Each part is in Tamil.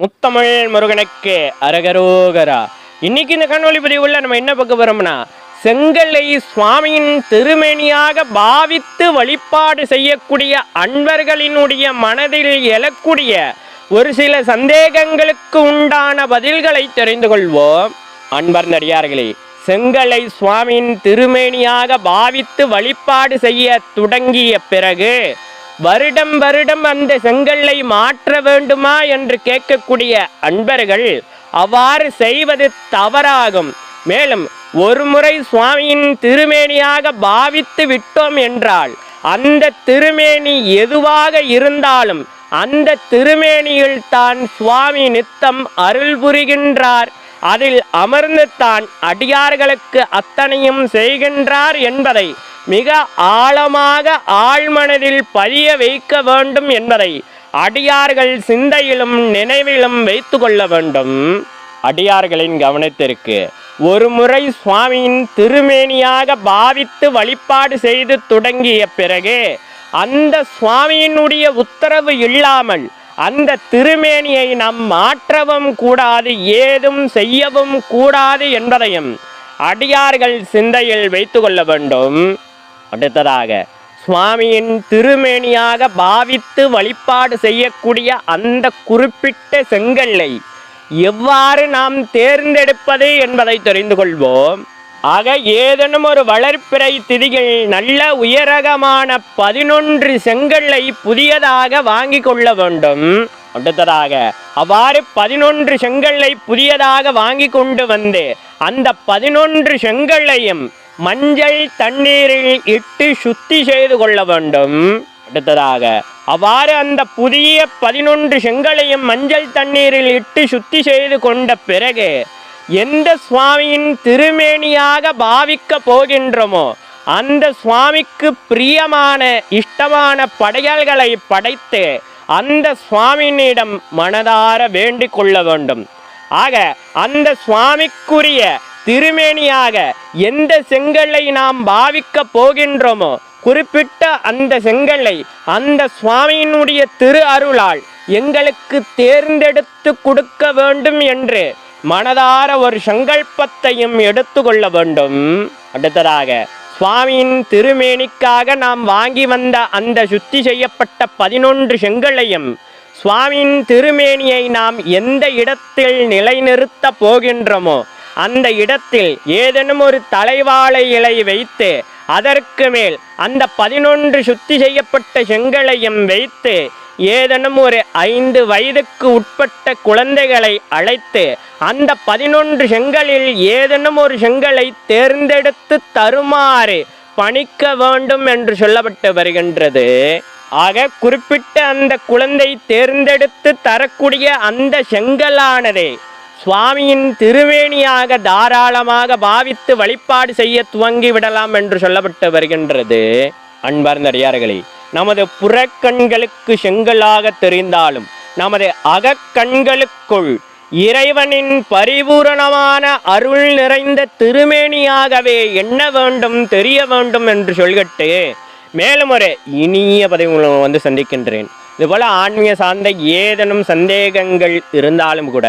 முத்தமிழ் முருகனுக்கு அரகரோகரா. இன்னைக்கு இந்த காணொளி உள்ள நம்ம என்ன பார்க்க போறோம்னா செங்கல்லை சுவாமியின் திருமேனியாக பாவித்து வழிபாடு செய்யக்கூடிய அன்பர்களினுடைய மனதில் எழக்கூடிய ஒரு சில சந்தேகங்களுக்கு உண்டான பதில்களை தெரிந்து கொள்வோம். அன்பர் நடிகார்களே செங்கலை சுவாமியின் திருமேனியாக பாவித்து வழிபாடு செய்ய தொடங்கிய பிறகு வருடம் வருடம் அந்த செங்கல்லை மாற்ற வேண்டுமா என்று கேட்கக்கூடிய அன்பர்கள் அவ்வாறு செய்வது தவறாகும். மேலும் ஒரு முறை சுவாமியின் திருமேனியாக பாவித்து விட்டோம் என்றால் அந்த திருமேனி எதுவாக இருந்தாலும் அந்த திருமேனியில் தான் சுவாமி நித்தம் அருள் புரிகின்றார். அதில் அமர்ந்து தான் அடியார்களுக்கு அத்தனையும் செய்கின்றார் என்பதை மிக ஆழமாக ஆழ்மனதில் பதிய வைக்க வேண்டும் என்பதை அடியார்கள் சிந்தையிலும் நினைவிலும் வைத்து கொள்ள வேண்டும். அடியார்களின் கவனத்திற்கு ஒரு முறை சுவாமியின் திருமேனியாக பாவித்து வழிபாடு செய்து தொடங்கிய பிறகு அந்த சுவாமியினுடைய உத்தரவு இல்லாமல் அந்த திருமேனியை நாம் மாற்றவும் கூடாது ஏதும் செய்யவும் கூடாது என்பதையும் அடியார்கள் சிந்தையில் வைத்து கொள்ள வேண்டும். அடுத்ததாக சுவாமியின் திருமேனியாக பாவித்து வழிபாடு செய்யக்கூடிய அந்த குறிப்பிட்ட செங்கல்லை எவ்வாறு நாம் தேர்ந்தெடுப்பது என்பதை தெரிந்து கொள்வோம். ஆக ஏதேனும் ஒரு வளர்ப்பிறை திதிகள் நல்ல உயரகமான பதினொன்று செங்கல்லை புதியதாக வாங்கி கொள்ள வேண்டும். அடுத்ததாக அவ்வாறு பதினொன்று செங்கல்லை புதியதாக வாங்கி கொண்டு வந்து அந்த பதினொன்று செங்கல்லையும் மஞ்சள் தண்ணீரில் இட்டு சுத்தி செய்து கொள்ள வேண்டும். அடுத்ததாக அவ்வாறு அந்த புதிய பதினொன்று செங்கலையும் மஞ்சள் தண்ணீரில் இட்டு சுத்தி செய்து கொண்ட பிறகு எந்த சுவாமியின் திருமேனியாக பாவிக்க போகின்றோமோ அந்த சுவாமிக்கு பிரியமான இஷ்டமான படையல்களை படைத்து அந்த சுவாமியினிடம் மனதார வேண்டிக் கொள்ள வேண்டும். ஆக அந்த சுவாமிக்குரிய திருமேனியாக எந்த செங்கல்லை நாம் பாவிக்க போகின்றோமோ குறிப்பிட்ட அந்த செங்கல்லை அந்த சுவாமியினுடைய திரு அருளால் எங்களுக்கு தேர்ந்தெடுத்து கொடுக்க வேண்டும் என்று மனதார ஒரு சங்கல்பத்தையும் எடுத்துக்கொள்ள வேண்டும். அடுத்ததாக சுவாமியின் திருமேனிக்காக நாம் வாங்கி வந்த அந்த சுத்தி செய்யப்பட்ட பதினொன்று செங்கலையும் சுவாமியின் திருமேனியை நாம் எந்த இடத்தில் நிலைநிறுத்த போகின்றோமோ அந்த இடத்தில் ஏதேனும் ஒரு தலைவாழை இலை வைத்து அதற்கு மேல் அந்த பதினொன்று சுத்தி செய்யப்பட்ட செங்கலையும் வைத்து ஏதேனும் ஒரு ஐந்து வயதுக்கு உட்பட்ட குழந்தைகளை அழைத்து அந்த பதினொன்று செங்கலில் ஏதேனும் ஒரு செங்கலை தேர்ந்தெடுத்து தருமாறு பணிக்க வேண்டும் என்று சொல்லப்பட்டு வருகின்றது. ஆக குறிப்பிட்ட அந்த குழந்தை தேர்ந்தெடுத்து தரக்கூடிய அந்த செங்கலானதே சுவாமியின் திருவேணியாக தாராளமாக பாவித்து வழிபாடு செய்ய துவங்கி விடலாம் என்று சொல்லப்பட்டு வருகின்றது. அன்பார்ந்தடியார்களே நமது புறக்கண்களுக்கு செங்கலாக தெரிந்தாலும் நமது அகக்கண்களுக்குள் இறைவனின் பரிபூரணமான அருள் நிறைந்த திருமேனியாகவே எண்ண வேண்டும் தெரிய வேண்டும் என்று சொல்கட்டு மேலும் ஒரு இனிய பதிவு மூலம் வந்து சந்திக்கின்றேன். இதுபோல ஆன்மீக சார்ந்த ஏதேனும் சந்தேகங்கள் இருந்தாலும் கூட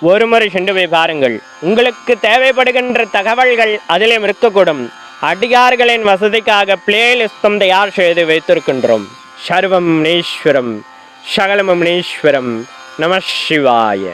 ஒரு முறை சென்று போய் பாருங்கள். உங்களுக்கு தேவைப்படுகின்ற தகவல்கள் அதிலும் இருக்கக்கூடும். அடியார்களின் வசதிக்காக பிளேலிஸ்டும் தயார் செய்து வைத்திருக்கின்றோம். சர்வம் நீஸ்வரம் சகலமும் நீஸ்வரம் நம சிவாய.